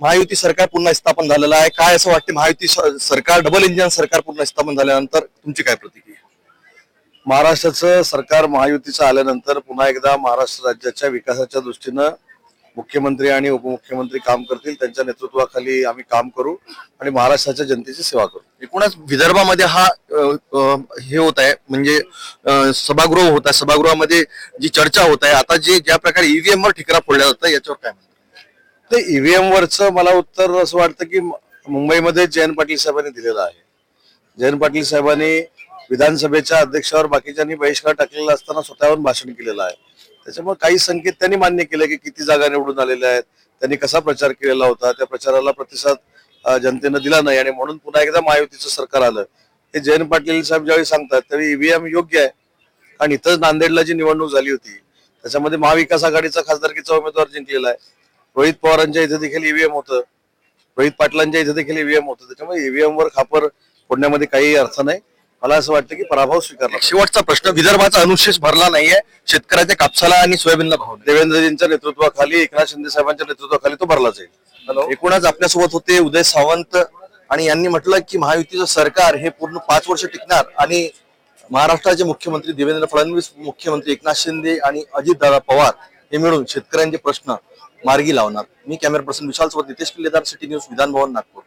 महायुती सरकार पुन्हा स्थापन झालेलं आहे. काय असं वाटते महायुती सरकार डबल इंजिन सरकार पुन्हा स्थापन झाल्यानंतर तुमची काय प्रतिक्रिया? महाराष्ट्राचं सरकार महायुतीचं आल्यानंतर पुन्हा एकदा महाराष्ट्र राज्याच्या विकासाच्या दृष्टीनं मुख्यमंत्री आणि उपमुख्यमंत्री काम करतील त्यांच्या नेतृत्वाखाली आम्ही काम करू आणि महाराष्ट्राच्या जनतेची सेवा करू. एकूणच विदर्भामध्ये हा हे होत आहे म्हणजे सभागृह होत आहे. सभागृहामध्ये जी चर्चा होत आहे आता जे ज्या प्रकारे ईव्हीएम वर ठिकरा फोडल्या जातं याच्यावर काय म्हणतात ते ईव्हीएम वरचं मला उत्तर असं वाटतं की मुंबईमध्ये जयंत पाटील साहेबांनी दिलेलं आहे. जयंत पाटील साहेबांनी विधानसभेच्या अध्यक्षावर बाकीच्यांनी बहिष्कार टाकलेला असताना स्वतःहून भाषण केलेलं आहे. त्याच्यामुळे काही संकेत त्यांनी मान्य केले की किती जागा निवडून आलेल्या आहेत त्यांनी कसा प्रचार केलेला होता त्या प्रचाराला प्रतिसाद जनतेनं दिला नाही आणि म्हणून पुन्हा एकदा महायुतीचं सरकार आलं. हे जयंत पाटील साहेब ज्यावेळी सांगतात त्यावेळी ईव्हीएम योग्य आहे. कारण इथंच नांदेडला जी निवडणूक झाली होती त्याच्यामध्ये महाविकास आघाडीचा खासदारकीचा उमेदवार जिंकलेला आहे. रोहित पवारांच्या इथे देखील ईव्हीएम होतं. रोहित पाटलांच्या इथे देखील ईव्हीएम होतं. त्याच्यामुळे ईव्हीएम वर खापर फोडण्यामध्ये काही अर्थ नाही. मला असं वाटतं की पराभव स्वीकारला. शेवटचा प्रश्न विदर्भाचा अनुशेष भरला नाहीये. शेतकऱ्याच्या कापसाला आणि सोयाबीनला भाव नाही. देवेंद्रजींच्या नेतृत्वाखाली एकनाथ शिंदे साहेबांच्या नेतृत्वाखाली तो भरला जाईल एकूणच आपल्यासोबत होते उदय सावंत आणि यांनी म्हटलं की महायुतीचं सरकार हे पूर्ण पाच वर्ष टिकणार आणि महाराष्ट्राचे मुख्यमंत्री देवेंद्र फडणवीस मुख्यमंत्री एकनाथ शिंदे आणि अजितदादा पवार हे मिळून शेतकऱ्यांचे प्रश्न मार्गी लावणार. मी कॅमेरा पर्सन विशाल सोबत नितेश किल्लेदार सिटी न्यूज विधान भवन नागपूर.